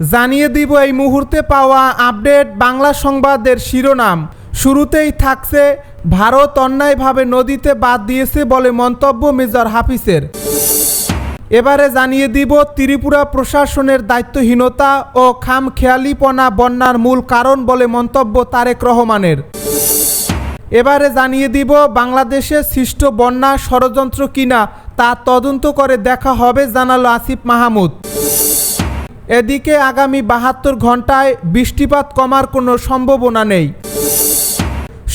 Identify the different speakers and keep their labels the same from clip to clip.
Speaker 1: জানিয়ে দিব এই মুহূর্তে পাওয়া আপডেট বাংলা সংবাদের শিরোনাম। শুরুতেই থাকছে, ভারত অন্যায়ভাবে নদীতে বাদ দিয়েছে বলে মন্তব্য মেজর হাফিজের। এবারে জানিয়ে দিব, ত্রিপুরা প্রশাসনের দায়িত্বহীনতা ও খামখেয়ালিপনা বন্যার মূল কারণ বলে মন্তব্য তারেক রহমানের। এবারে জানিয়ে দিব, বাংলাদেশে সৃষ্ট বন্যা ষড়যন্ত্র কিনা তা তদন্ত করে দেখা হবে, জানালো আসিফ মাহমুদ। এদিকে আগামী বাহাত্তর ঘন্টায় বৃষ্টিপাত কমার কোনো সম্ভাবনা নেই।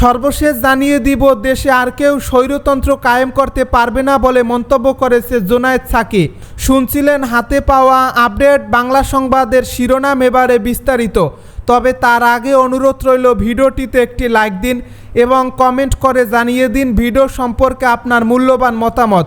Speaker 1: সর্বশেষ জানিয়ে দিব, দেশে আর কেউ স্বৈরতন্ত্র কায়েম করতে পারবে না বলে মন্তব্য করেছে জোনায়েদ সাকি। শুনছিলেন, হাতে পাওয়া আপডেট বাংলা সংবাদের শিরোনাম এবারে বিস্তারিত। তবে তার আগে অনুরোধ রইল, ভিডিওটিতে একটি লাইক দিন এবং কমেন্ট করে জানিয়ে দিন, ভিডিও সম্পর্কে আপনার মূল্যবান মতামত।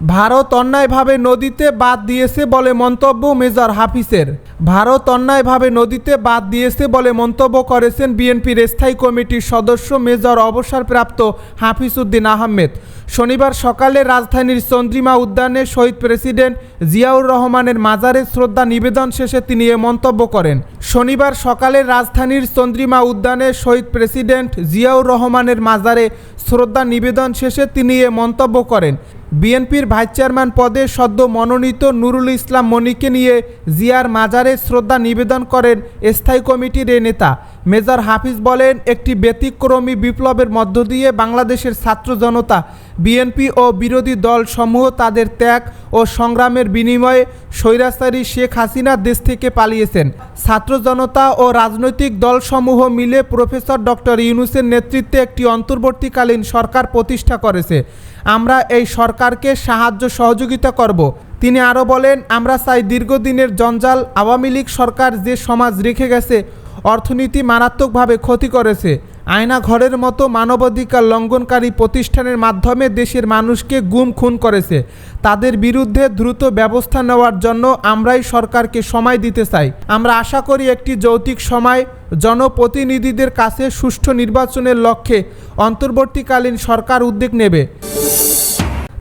Speaker 1: ভারত অন্যায়ভাবে নদীতে বাদ দিয়েছে বলে মন্তব্য মেজর হাফিজের। ভারত অন্যায়ভাবে নদীতে বাদ দিয়েছে বলে মন্তব্য করেছেন বিএনপির স্থায়ী কমিটির সদস্য মেজর অবসরপ্রাপ্ত হাফিজউদ্দিন আহমেদ। শনিবার সকালে রাজধানীর চন্দ্রিমা উদ্যানে শহীদ প্রেসিডেন্ট জিয়াউর রহমানের মাজারে শ্রদ্ধা নিবেদন শেষে তিনি এ মন্তব্য করেন। শনিবার সকালে রাজধানীর চন্দ্রিমা উদ্যানে শহীদ প্রেসিডেন্ট জিয়াউর রহমানের মাজারে শ্রদ্ধা নিবেদন শেষে তিনি এ মন্তব্য করেন। বিএনপির ভাইস চেয়ারম্যান পদে সদ্য মনোনীত নুরুল ইসলাম মনিকে নিয়ে জিয়ার মাজারে শ্রদ্ধা নিবেদন করেন স্থায়ী কমিটির এ নেতা। মেজর হাফিজ বলেন, একটি ব্যতিক্রমী বিপ্লবের মধ্য দিয়ে বাংলাদেশের ছাত্র জনতা বিএনপি ও বিরোধী দল সমূহ তাদের ত্যাগ ও সংগ্রামের বিনিময়ে স্বৈরাচারী শেখ হাসিনা দেশ থেকে পালিয়েছেন। ছাত্র জনতা ও রাজনৈতিক দলসমূহ মিলে প্রফেসর ডক্টর ইউনুসের নেতৃত্বে একটি অন্তর্বর্তীকালীন সরকার প্রতিষ্ঠা করেছে। আমরা এই সরকারকে সাহায্য সহযোগিতা করব। তিনি আরও বলেন, আমরা চাই দীর্ঘদিনের জঞ্জাল আওয়ামী লীগ সরকার যে সমাজ রেখে গেছে, অর্থনীতি মারাত্মকভাবে ক্ষতি করেছে। আয়না ঘরের মতো মানবাধিকার লঙ্ঘনকারী প্রতিষ্ঠানের মাধ্যমে দেশের মানুষকে গুম খুন করেছে। তাদের বিরুদ্ধে দ্রুত ব্যবস্থা নেওয়ার জন্য আমরাই সরকারকে সময় দিতে চাই। আমরা আশা করি একটি যৌতিক সময় জনপ্রতিনিধিদের কাছে সুষ্ঠু নির্বাচনের লক্ষ্যে অন্তর্বর্তীকালীন সরকার উদ্যোগ নেবে।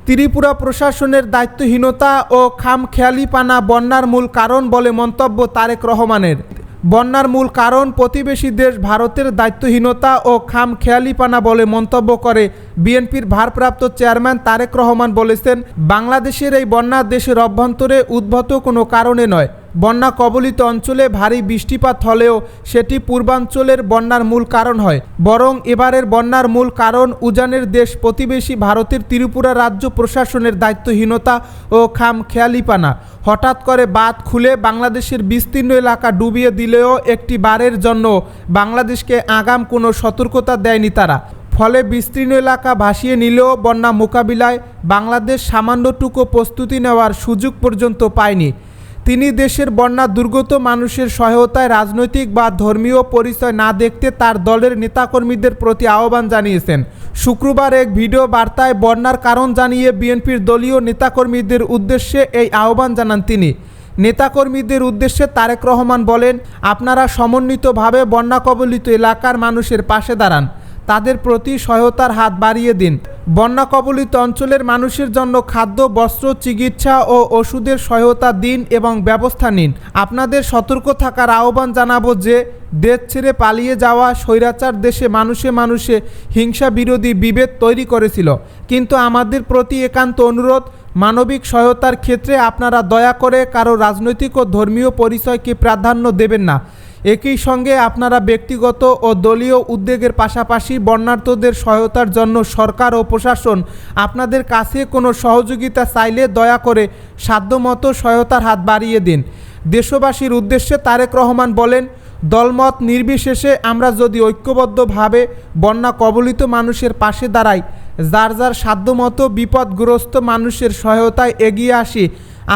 Speaker 1: ত্রিপুরা প্রশাসনের দায়িত্বহীনতা ও খামখেয়ালিপানা বন্যার মূল কারণ বলে মন্তব্য তারেক রহমানের। বন্যার মূল কারণ প্রতিবেশী দেশ ভারতের দায়িত্বহীনতা ও খাম খেয়ালিপানা বলে মন্তব্য করে বিএনপির ভারপ্রাপ্ত চেয়ারম্যান তারেক রহমান বলেছেন, বাংলাদেশের এই বন্যা দেশের অভ্যন্তরে উদ্ভূত কোনো কারণে নয়। বন্যা কবলিত অঞ্চলে ভারী বৃষ্টিপাত হলেও সেটি পূর্বাঞ্চলের বন্যার মূল কারণ হয়। বরং এবারের বন্যার মূল কারণ উজানের দেশ প্রতিবেশী ভারতের ত্রিপুরা রাজ্য প্রশাসনের দায়িত্বহীনতা ও খাম খেয়ালিপানা হঠাৎ করে বাঁধ খুলে বাংলাদেশের বিস্তীর্ণ এলাকা ডুবিয়ে দিলেও একটি বারের জন্য বাংলাদেশকে আগাম কোনো সতর্কতা দেয়নি তারা। ফলে বিস্তীর্ণ এলাকা ভাসিয়ে নিলেও বন্যা মোকাবিলায় বাংলাদেশ সামান্যটুকু প্রস্তুতি নেওয়ার সুযোগ পর্যন্ত পায়নি। তিনি দেশের বন্যা দুর্গত মানুষের সহায়তায় রাজনৈতিক বা ধর্মীয় পরিচয় না দেখতে তার দলের নেতাকর্মীদের প্রতি আহ্বান জানিয়েছেন। শুক্রবার এক ভিডিও বার্তায় বন্যার কারণ জানিয়ে বিএনপির দলীয় নেতাকর্মীদের উদ্দেশ্যে এই আহ্বান জানান তিনি। নেতাকর্মীদের উদ্দেশ্যে তারেক রহমান বলেন, আপনারা সমন্বিতভাবে বন্যা কবলিত এলাকার মানুষের পাশে দাঁড়ান। তাদের প্রতি সহায়তার হাত বাড়িয়ে দিন। বন্যা কবলিত অঞ্চলের মানুষের জন্য খাদ্য, বস্ত্র, চিকিৎসা ও ওষুধের সহায়তা দিন এবং ব্যবস্থা নিন। আপনাদের সতর্ক থাকার আহ্বান জানাব যে, দেশ ছেড়ে পালিয়ে যাওয়া স্বৈরাচার দেশে মানুষে মানুষে হিংসা বিরোধী বিভেদ তৈরি করেছিল। কিন্তু আমাদের প্রতি একান্ত অনুরোধ, মানবিক সহায়তার ক্ষেত্রে আপনারা দয়া করে কারও রাজনৈতিক ও ধর্মীয় পরিচয়কে প্রাধান্য দেবেন না। একই সঙ্গে আপনারা ব্যক্তিগত ও দলীয় উদ্যোগের পাশাপাশি বন্যার্থদের সহায়তার জন্য সরকার ও প্রশাসন আপনাদের কাছে কোনো সহযোগিতা চাইলে দয়া করে সাধ্যমতো সহায়তার হাত বাড়িয়ে দিন। দেশবাসীর উদ্দেশ্যে তারেক রহমান বলেন, দলমত নির্বিশেষে আমরা যদি ঐক্যবদ্ধভাবে বন্যা কবলিত মানুষের পাশে দাঁড়াই, যার যার সাধ্যমতো বিপদগ্রস্ত মানুষের সহায়তায় এগিয়ে আসি,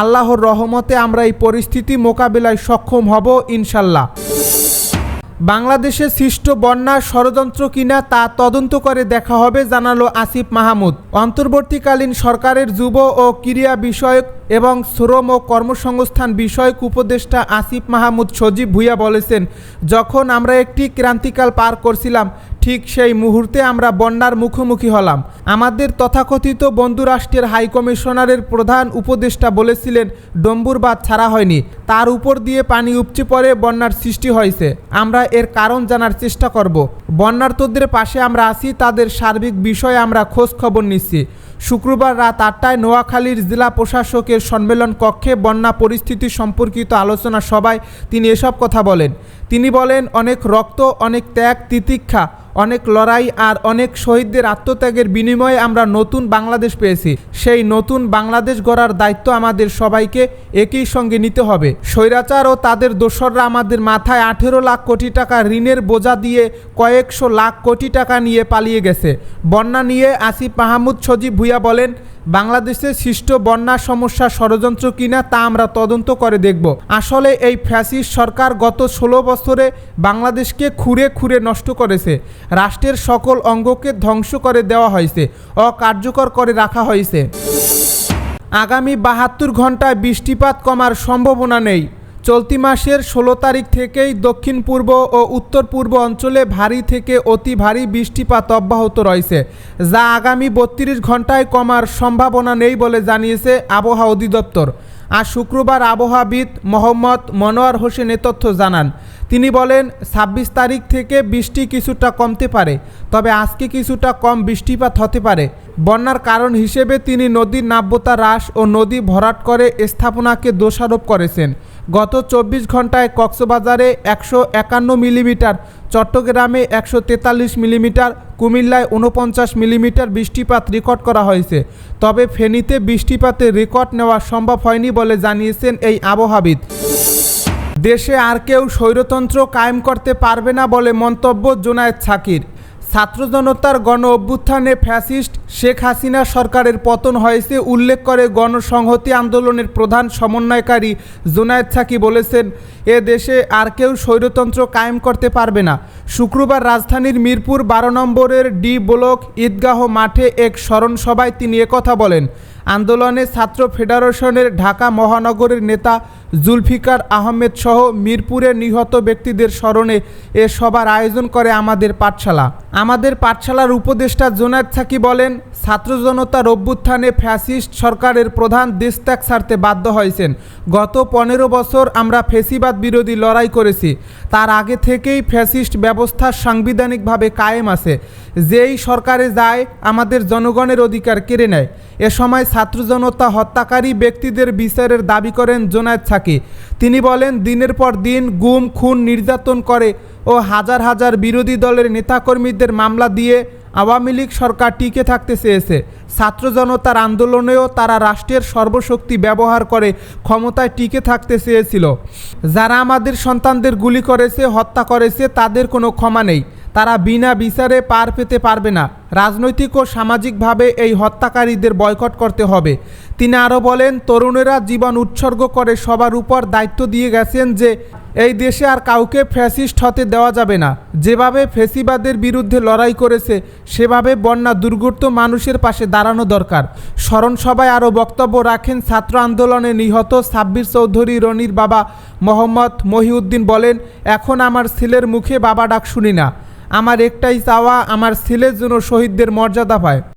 Speaker 1: আল্লাহর রহমতে আমরা এই পরিস্থিতি মোকাবিলায় সক্ষম হব ইনশাল্লাহ। বাংলাদেশে সৃষ্ট বন্যার ষড়যন্ত্র কিনা তা তদন্ত করে দেখা হবে, জানালো আসিফ মাহমুদ। অন্তর্বর্তীকালীন সরকারের যুব ও ক্রিয়া বিষয়ক এবং শ্রম ও কর্মসংস্থান বিষয়ক উপদেষ্টা আসিফ মাহমুদ সজীব ভুইয়া বলেছেন, যখন আমরা একটি ক্রান্তিকাল পার করছিলাম ঠিক সেই মুহূর্তে আমরা বন্যার মুখোমুখি হলাম। আমাদের তথাকথিত বন্ধুরাষ্ট্রের হাই কমিশনারের প্রধান উপদেষ্টা বলেছিলেন, ডম্বুর বাঁধ ছাড়া হয়নি। তার উপর দিয়ে পানি উপচে পড়ে বন্যার সৃষ্টি হয়েছে। আমরা এর কারণ জানার চেষ্টা করব। বন্যার্থদের পাশে আমরা আছি, তাদের সার্বিক বিষয়ে আমরা খোঁজ খবর নিচ্ছি। শুক্রবার রাত আটটায় নোয়াখালীর জেলা প্রশাসকের সম্মেলন কক্ষে বন্যা পরিস্থিতি সম্পর্কিত আলোচনা সভায় তিনি এসব কথা বলেন। তিনি বলেন, অনেক রক্ত, অনেক ত্যাগ, তিতিক্ষা, অনেক লড়াই আর অনেক শহীদদের আত্মত্যাগের বিনিময়ে আমরা নতুন বাংলাদেশ পেয়েছি। সেই নতুন বাংলাদেশ গড়ার দায়িত্ব আমাদের সবাইকে একই সঙ্গে নিতে হবে। স্বৈরাচার ও তাদের দোসররা আমাদের মাথায় আঠেরো লাখ কোটি টাকা ঋণের বোঝা দিয়ে কয়েকশো লাখ কোটি টাকা নিয়ে পালিয়ে গেছে। বন্যা নিয়ে আসিফ মাহমুদ সজীব ভুইয়া বলেন, বাংলাদেশে সৃষ্ট বন্যা সমস্যা ষড়যন্ত্র কিনা তা আমরা তদন্ত করে দেখব। আসলে এই ফ্যাসিস্ট সরকার গত ষোলো বছরে বাংলাদেশকে খুঁড়ে খুঁড়ে নষ্ট করেছে। রাষ্ট্রের সকল অঙ্গকে ধ্বংস করে দেওয়া হয়েছে, অকার্যকর করে রাখা হয়েছে। আগামী বাহাত্তর ঘন্টায় বৃষ্টিপাত কমার সম্ভাবনা নেই। চলতি মাসের ষোলো তারিখ থেকেই দক্ষিণ পূর্ব ও উত্তর পূর্ব অঞ্চলে ভারী থেকে অতি ভারী বৃষ্টিপাত অব্যাহত রয়েছে, যা আগামী বত্রিশ ঘন্টায় কমার সম্ভাবনা নেই বলে জানিয়েছে আবহাওয়া অধিদপ্তর। আর শুক্রবার আবহাওয়াবিদ মোহাম্মদ মনোয়ার হোসেন এ তথ্য জানান। তিনি বলেন, ছাব্বিশ তারিখ থেকে বৃষ্টি কিছুটা কমতে পারে, তবে আজকে কিছুটা কম বৃষ্টিপাত হতে পারে। বন্যার কারণ হিসেবে তিনি নদীর নাব্যতা হ্রাস ও নদী ভরাট করে স্থাপনাকে দোষারোপ করেছেন। গত চব্বিশ ঘন্টায় কক্সবাজারে একশো একান্ন মিলিমিটার, চট্টগ্রামে একশো তেতাল্লিশ মিলিমিটার, কুমিল্লায় উনপঞ্চাশ মিলিমিটার বৃষ্টিপাত রেকর্ড করা হয়েছে। তবে ফেনীতে বৃষ্টিপাতের রেকর্ড নেওয়া সম্ভব হয়নি বলে জানিয়েছেন এই আবহাবিদ দেশে আর কেউ স্বৈরতন্ত্র কায়েম করতে পারবে না বলে মন্তব্য জোনায়েদ সাকির। ছাত্র জনতার গণ অভ্যুত্থানে ফ্যাসিস্ট শেখ হাসিনা সরকারের পতন হয়েছে উল্লেখ করে গণসংহতি আন্দোলনের প্রধান সমন্বয়কারী জোনায়েদ সাকি বলেছেন, এ দেশে আর কেউ স্বৈরতন্ত্র কায়েম করতে পারবে না। শুক্রবার রাজধানীর মিরপুর বারো নম্বরের ডি ব্লক ঈদগাহ মাঠে এক স্মরণ সভায় তিনি একথা বলেন। আন্দোলনে ছাত্র ফেডারেশনের ঢাকা মহানগরের নেতা জুলফিকার আহমেদ সহ মিরপুরে নিহত ব্যক্তিদের স্মরণে এ সভার আয়োজন করে আমাদের পাঠশালা। আমাদের পাঠশালার উপদেষ্টা জোনায়েদ থাকি বলেন ছাত্র জনতার অভ্যুত্থানে ফ্যাসিস্ট সরকারের প্রধান দেশত্যাগ ছাড়তে বাধ্য হয়েছেন। গত পনেরো বছর আমরা ফেসিবাদ বিরোধী লড়াই করেছি। তার আগে থেকেই ফ্যাসিস্ট ব্যবস্থা সাংবিধানিকভাবে কায়েম আছে। যেই সরকারে যায়, আমাদের জনগণের অধিকার কেড়ে নেয়। এ সময় ছাত্র জনতা হত্যাকারী ব্যক্তিদের বিচারের দাবি করেন জোনায়েদ সাকি। তিনি বলেন, দিনের পর দিন গুম, খুন, নির্যাতন করে ও হাজার হাজার বিরোধী দলের নেতাকর্মীদের মামলা দিয়ে আওয়ামী লীগ সরকার টিকে থাকতে চেয়েছে। ছাত্র জনতার আন্দোলনেও তারা রাষ্ট্রের সর্বশক্তি ব্যবহার করে ক্ষমতায় টিকে থাকতে চেয়েছিল। যারা আমাদের সন্তানদের গুলি করেছে, হত্যা করেছে, তাদের কোনো ক্ষমা নেই। তারা বিনা বিচারে পার পেতে পারবে না। রাজনৈতিক ও সামাজিকভাবে এই হত্যাকারীদের বয়কট করতে হবে। তিনি আরও বলেন, তরুণেরা জীবন উৎসর্গ করে সবার উপর দায়িত্ব দিয়ে গেছেন যে এই দেশে আর কাউকে ফ্যাসিস্ট হতে দেওয়া যাবে না। যেভাবে ফেসিবাদের বিরুদ্ধে লড়াই করেছে, সেভাবে বন্যা দুর্গত মানুষের পাশে দাঁড়ানো দরকার। স্মরণ সভায় আরও বক্তব্য রাখেন ছাত্র আন্দোলনে নিহত সাব্বির চৌধুরী রনির বাবা মোহাম্মদ মহিউদ্দিন বলেন, এখন আমার ছেলের মুখে বাবা ডাক শুনি না। আমার একটাই চাওয়া, আমার ছেলের জন্য শহীদদের মর্যাদা পায়।